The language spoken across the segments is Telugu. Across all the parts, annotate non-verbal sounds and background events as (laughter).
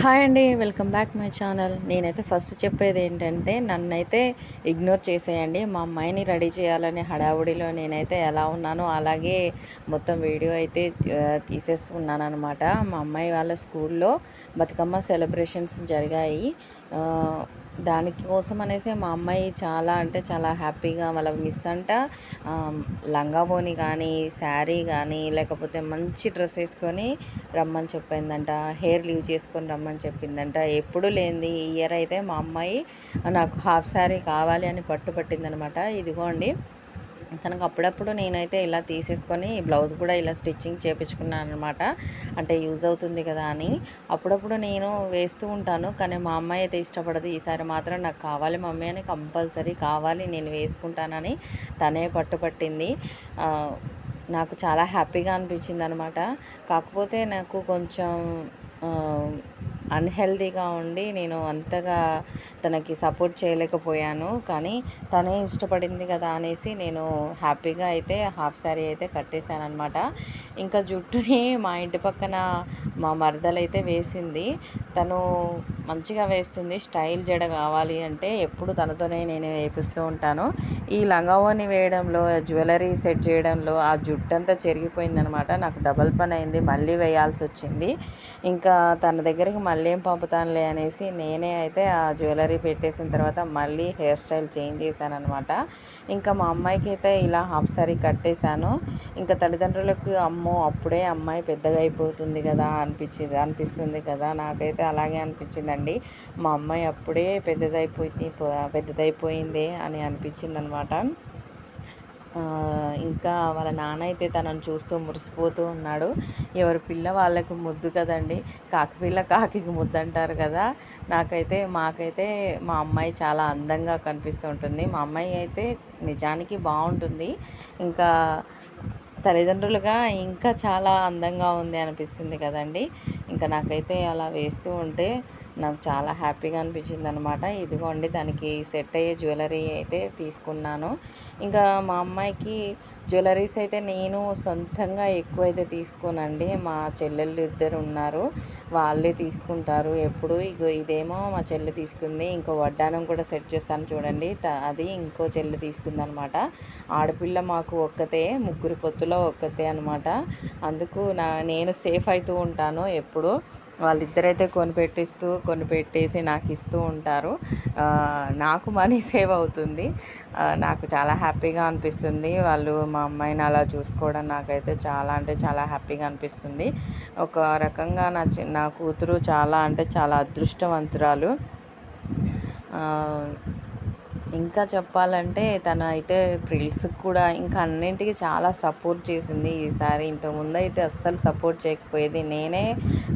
హాయ్ అండి వెల్కమ్ బ్యాక్ మై ఛానల్. నేనైతే ఫస్ట్ చెప్పేది ఏంటంటే నన్నైతే ఇగ్నోర్ చేసేయండి. మా అమ్మాయిని రెడీ చేయాలనే హడావుడిలో నేనైతే ఎలా ఉన్నానో అలాగే మొత్తం వీడియో అయితే తీసేస్తున్నాను అనమాట మా అమ్మాయి వాళ్ళ స్కూల్లో బతుకమ్మ సెలబ్రేషన్స్ జరిగాయి. దానికోసం అనేసి మా అమ్మాయి చాలా అంటే చాలా హ్యాపీగా వాళ్ళ మిస్ అంట. ఆ, కానీ శారీ కానీ లేకపోతే మంచి డ్రెస్ వేసుకొని రమ్మని చెప్పిందంట. హెయిర్ లీవ్ చేసుకొని రమ్మని చెప్పిందంట. ఎప్పుడు లేనిది ఈ ఇయర్ అయితే మా అమ్మాయి నాకు హాఫ్ శారీ కావాలి అని పట్టుపట్టిందనమాట ఇదిగోండి. తనకు అప్పుడప్పుడు నేనైతే ఇలా తీసేసుకొని బ్లౌజ్ కూడా ఇలా స్టిచ్చింగ్ చేపించుకున్నాను అనమాట అంటే యూజ్ అవుతుంది కదా అని. అప్పుడప్పుడు నేను వేస్తూ ఉంటాను కానీ మా అమ్మాయి అయితే ఇష్టపడదు. ఈసారి మాత్రం నాకు కావాలి మమ్మీ అని కంపల్సరీ కావాలి నేను వేసుకుంటానని తనే పట్టుపట్టింది. నాకు చాలా హ్యాపీగా అనిపించింది అనమాట కాకపోతే నాకు కొంచెం అన్హెల్దీగా ఉండి నేను అంతగా తనకి సపోర్ట్ చేయలేకపోయాను. కానీ తనే ఇష్టపడింది కదా అనేసి నేను హ్యాపీగా అయితే హాఫ్ శారీ అయితే కట్టేశాను అనమాట ఇంకా జుట్టుని మా ఇంటి పక్కన మా మరదలైతే వేసింది. తను మంచిగా వేస్తుంది. స్టైల్ జడ కావాలి అంటే ఎప్పుడు తనతోనే నేను వేపిస్తూ ఉంటాను. ఈ లంగావోని వేయడంలో జ్యువెలరీ సెట్ చేయడంలో ఆ జుట్టంతా చెరిగిపోయిందనమాట. నాకు డబల్ పని అయింది. మళ్ళీ వేయాల్సి వచ్చింది. ఇంకా తన దగ్గరికి మళ్ళీ ఏం పంపుతానులే అనేసి నేనే అయితే ఆ జ్యువెలరీ పెట్టేసిన తర్వాత మళ్ళీ హెయిర్ స్టైల్ చేంజ్ చేశానమాట ఇంకా మా అమ్మాయికి అయితే ఇలా హాఫ్ సారీ కట్టేశాను. ఇంకా తల్లిదండ్రులకు అమ్మో అప్పుడే అమ్మాయి పెద్దగా అయిపోతుంది కదా అనిపించింది అనిపిస్తుంది కదా. నాకైతే అలాగే అనిపించింది. అండి. మా అమ్మాయి అప్పుడే పెద్దదైపోయింది పెద్దదైపోయింది అని అనిపించింది అనమాట ఇంకా వాళ్ళ నాన్న అయితే తనను చూస్తూ మురిసిపోతూ ఉన్నాడు. ఎవరి పిల్ల వాళ్ళకు ముద్దు కదండి. కాకిపిల్ల కాకికి ముద్దు అంటారు కదా. నాకైతే మాకైతే మా అమ్మాయి చాలా అందంగా కనిపిస్తూ ఉంటుంది. మా అమ్మాయి అయితే నిజానికి బాగుంటుంది. ఇంకా తల్లిదండ్రులుగా ఇంకా చాలా అందంగా ఉంది అనిపిస్తుంది కదండి. ఇంకా నాకైతే అలా వేస్తూ ఉంటే నాకు చాలా హ్యాపీగా అనిపించింది అనమాట ఇదిగోండి దానికి సెట్ అయ్యే జ్యువెలరీ అయితే తీసుకున్నాను. ఇంకా మా అమ్మాయికి జ్యువెలరీస్ అయితే నేను సొంతంగా ఎక్కువ అయితే తీసుకోనండి. మా చెల్లెళ్ళు ఇద్దరు ఉన్నారు. వాళ్ళే తీసుకుంటారు. ఎప్పుడు ఇగో ఇదేమో మా చెల్లి తీసుకుంది ఇంకో వడ్డానం కూడా సెట్ చేస్తాను చూడండి. అది ఇంకో చెల్లి తీసుకుంది అనమాట ఆడపిల్ల మాకు ఒక్కతే ముగ్గురు పొత్తులో ఒక్కతే అనమాట అందుకు నా నేను సేఫ్ అవుతూ ఉంటాను ఎప్పుడు. వాళ్ళిద్దరైతే కొనిపెట్టిస్తూ కొనిపెట్టేసి నాకు ఇస్తూ ఉంటారు. నాకు మనీ (laughs) సేవ్ అవుతుంది. నాకు చాలా హ్యాపీగా అనిపిస్తుంది. వాళ్ళు మా అమ్మాయిని అలా చూసుకోవడం నాకైతే చాలా అంటే చాలా హ్యాపీగా అనిపిస్తుంది. ఒక రకంగా నా చి నా కూతురు చాలా అంటే చాలా అదృష్టవంతురాలు. ఇంకా చెప్పాలంటే తను అయితే ప్రిల్స్కి కూడా ఇంకా అన్నింటికి చాలా సపోర్ట్ చేసింది ఈసారి. ఇంతకుముందు అయితే అస్సలు సపోర్ట్ చేయకపోయేది. నేనే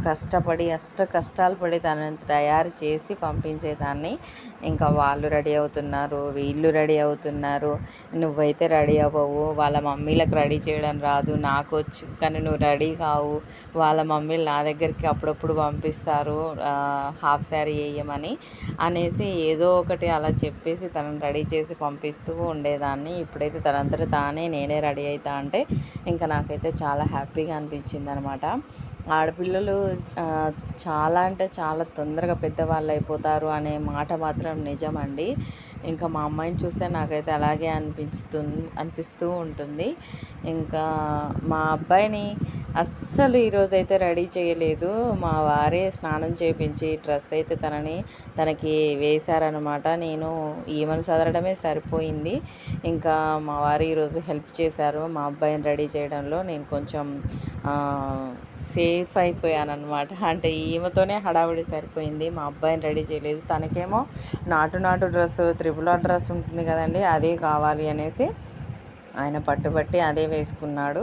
కష్టపడి అష్ట కష్టాలు పడి తనని తయారు చేసి పంపించేదాన్ని. ఇంకా వాళ్ళు రెడీ అవుతున్నారు వీళ్ళు రెడీ అవుతున్నారు. నువ్వైతే రెడీ అవ్వవు వాళ్ళ మమ్మీలకు రెడీ చేయడం రాదు నాకు వచ్చు కానీ నువ్వు రెడీ కావు. వాళ్ళ మమ్మీలు నా దగ్గరికి అప్పుడప్పుడు పంపిస్తారు హాఫ్ శారీ వేయమని అనేసి ఏదో ఒకటి అలా చెప్పేసి తనను రెడీ చేసి పంపిస్తూ ఉండేదాన్ని. ఇప్పుడైతే తనంతట తానే నేనే రెడీ అవుతా అంటే ఇంకా నాకైతే చాలా హ్యాపీగా అనిపించింది అనమాట ఆడపిల్లలు చాలా అంటే చాలా తొందరగా పెద్దవాళ్ళు అయిపోతారు అనే మాట మాత్రం నిజమండి. ఇంకా మా అమ్మాయిని చూస్తే నాకైతే అలాగే అనిపిస్తు అనిపిస్తూ ఉంటుంది. ఇంకా మా అబ్బాయిని అస్సలు ఈరోజు అయితే రెడీ చేయలేదు. మా వారే స్నానం చేపించి డ్రెస్ అయితే తనని తనకి వేశారనమాట నేను ఈమెను చదవడమే సరిపోయింది. ఇంకా మా వారు ఈరోజు హెల్ప్ చేశారు మా అబ్బాయిని రెడీ చేయడంలో. నేను కొంచెం సేఫ్ అయిపోయాను అనమాట అంటే ఈమెతోనే హడావిడి సరిపోయింది. మా అబ్బాయిని రెడీ చేయలేదు. తనకేమో నాటు నాటు డ్రెస్ త్రిపుల్ ఆర్ డ్రెస్ ఉంటుంది కదండి అదే కావాలి అనేసి ఆయన పట్టుబట్టి అదే వేసుకున్నాడు.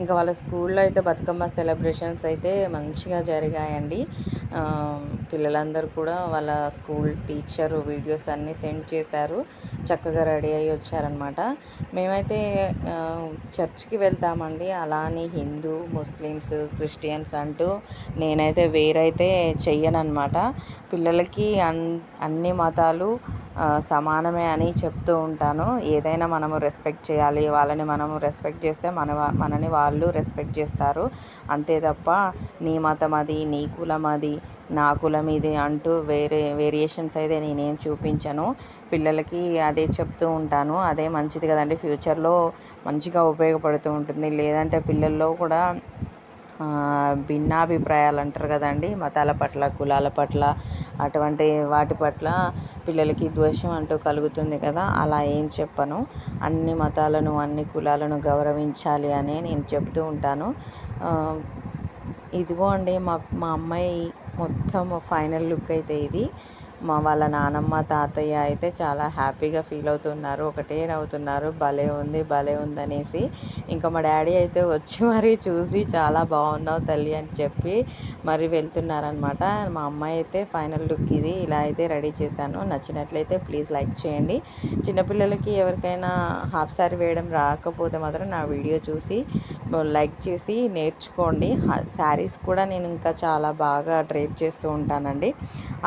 ఇంకా వాళ్ళ స్కూల్లో అయితే బతుకమ్మ సెలబ్రేషన్స్ అయితే మంచిగా జరిగాయండి. పిల్లలందరూ కూడా వాళ్ళ స్కూల్ టీచర్ వీడియోస్ అన్నీ సెండ్ చేశారు. చక్కగా రెడీ అయ్యి వచ్చారనమాట మేమైతే చర్చ్కి వెళ్తామండి. అలానే హిందూ ముస్లిమ్స్ క్రిస్టియన్స్ అంటూ నేనైతే వేరైతే చెయ్యనమాట పిల్లలకి అన్ అన్ని మతాలు సమానమే అని చెప్తూ ఉంటాను. ఏదైనా మనము రెస్పెక్ట్ చేయాలి వాళ్ళని మనము రెస్పెక్ట్ చేస్తే మన మనని వాళ్ళు రెస్పెక్ట్ చేస్తారు. అంతే తప్ప నీ మతం అది నీ కులం అది నా కులం ఇది అంటూ వేరే వేరియేషన్స్ అయితే నేనేం చూపించను. పిల్లలకి అదే చెప్తూ ఉంటాను. అదే మంచిది కదండి. ఫ్యూచర్లో మంచిగా ఉపయోగపడుతూ ఉంటుంది. లేదంటే పిల్లల్లో కూడా భిన్నాభిప్రాయాలు అంటారు కదండి. మతాల పట్ల కులాల పట్ల అటువంటి వాటి పట్ల పిల్లలకి ద్వేషం అంటూ కలుగుతుంది కదా. అలా ఏం చెప్పను. అన్ని మతాలను అన్ని కులాలను గౌరవించాలి అని నేను చెప్తూ ఉంటాను. ఇదిగో అండి మా మా అమ్మాయి మొత్తం ఫైనల్ లుక్ అయితే ఇది. మా వాళ్ళ నానమ్మ తాతయ్య అయితే చాలా హ్యాపీగా ఫీల్ అవుతున్నారు. ఒకటే నవ్వుతున్నారు భలే ఉంది భలే ఉందనేసి ఇంకా మా డాడీ అయితే వచ్చి మరీ చూసి చాలా బాగున్నావు తల్లి అని చెప్పి మరి వెళ్తున్నారనమాట మా అమ్మాయి అయితే ఫైనల్ లుక్ ఇది. ఇలా అయితే రెడీ చేశాను. నచ్చినట్లయితే ప్లీజ్ లైక్ చేయండి. చిన్నపిల్లలకి ఎవరికైనా హాఫ్ సారీ వేయడం రాకపోతే మాత్రం నా వీడియో చూసి లైక్ చేసి నేర్చుకోండి. శారీస్ కూడా నేను ఇంకా చాలా బాగా డ్రైప్ చేస్తూ ఉంటానండి.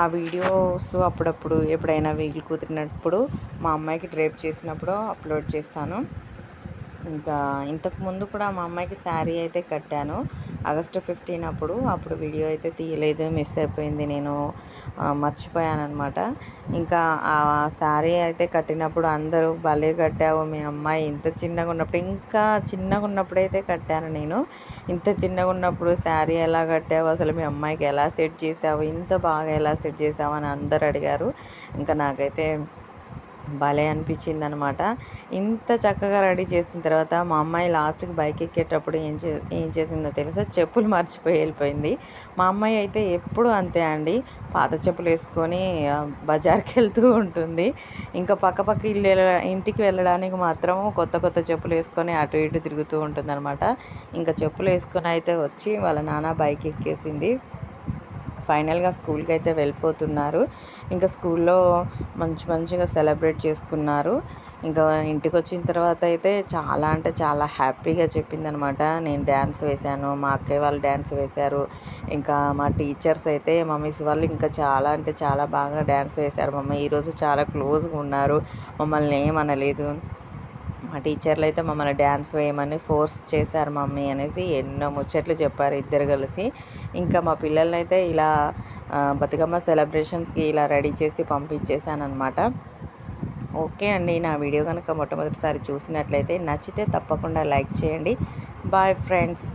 ఆ వీడియో వీడియోస్ అప్పుడప్పుడు ఎప్పుడైనా వీలు కుదిరినప్పుడు మా అమ్మాయికి డ్రైవ్ చేసినప్పుడు అప్లోడ్ చేస్తాను. ఇంకా ఇంతకుముందు కూడా మా అమ్మాయికి శారీ అయితే కట్టాను. ఆగస్టు ఫిఫ్టీన్ అప్పుడు అప్పుడు వీడియో అయితే తీయలేదు మిస్ అయిపోయింది నేను మర్చిపోయానమాట ఇంకా ఆ శారీ అయితే కట్టినప్పుడు అందరూ భలే కట్టావు మీ అమ్మాయి ఇంత చిన్నగా ఉన్నప్పుడు ఇంకా చిన్నగా ఉన్నప్పుడు అయితే కట్టాను నేను. ఇంత చిన్నగా ఉన్నప్పుడు శారీ ఎలా కట్టావు అసలు మీ అమ్మాయికి ఎలా సెట్ చేసావు ఇంత బాగా ఎలా సెట్ చేసావు అని అందరు అడిగారు. ఇంకా నాకైతే భలే అనిపించింది అనమాట ఇంత చక్కగా రెడీ చేసిన తర్వాత మా అమ్మాయి లాస్ట్కి బైక్ ఎక్కేటప్పుడు ఏం చే ఏం చేసిందో తెలుసా? చెప్పులు మర్చిపోయి వెళ్ళిపోయింది. మా అమ్మాయి అయితే ఎప్పుడు అంతే అండి. పాత చెప్పులు వేసుకొని బజార్కి వెళ్తూ ఉంటుంది. ఇంకా పక్క పక్క ఇల్లు ఇంటికి వెళ్ళడానికి మాత్రం కొత్త కొత్త చెప్పులు వేసుకొని అటు ఇటు తిరుగుతూ ఉంటుంది అనమాట ఇంకా చెప్పులు వేసుకొని అయితే వచ్చి వాళ్ళ నాన్న బైక్ ఎక్కేసింది. ఫైనల్గా స్కూల్కి అయితే వెళ్ళిపోతున్నారు. ఇంకా స్కూల్లో మంచి మంచిగా సెలబ్రేట్ చేసుకున్నారు. ఇంకా ఇంటికి వచ్చిన తర్వాత అయితే చాలా అంటే చాలా హ్యాపీగా చెప్పిందనమాట. నేను డ్యాన్స్ వేశాను మా అక్కయ్య వాళ్ళు డ్యాన్స్ వేశారు. ఇంకా మా టీచర్స్ అయితే మమ్మీస్ వాళ్ళు ఇంకా చాలా అంటే చాలా బాగా డ్యాన్స్ వేశారు. మమ్మీ ఈరోజు చాలా క్లోజ్గా ఉన్నారు. మమ్మల్ని ఏమనలేదు మా టీచర్లు అయితే మమ్మల్ని డ్యాన్స్ వేయమని ఫోర్స్ చేశారు మమ్మీ అనేసి ఎన్నో ముచ్చట్లు చెప్పారు ఇద్దరు కలిసి. ఇంకా మా పిల్లల్ని అయితే ఇలా బతుకమ్మ సెలబ్రేషన్స్కి ఇలా రెడీ చేసి పంపించేశాను అనమాట ఓకే అండి నా వీడియో కనుక మొట్టమొదటిసారి చూసినట్లయితే నచ్చితే తప్పకుండా లైక్ చేయండి. Bye friends.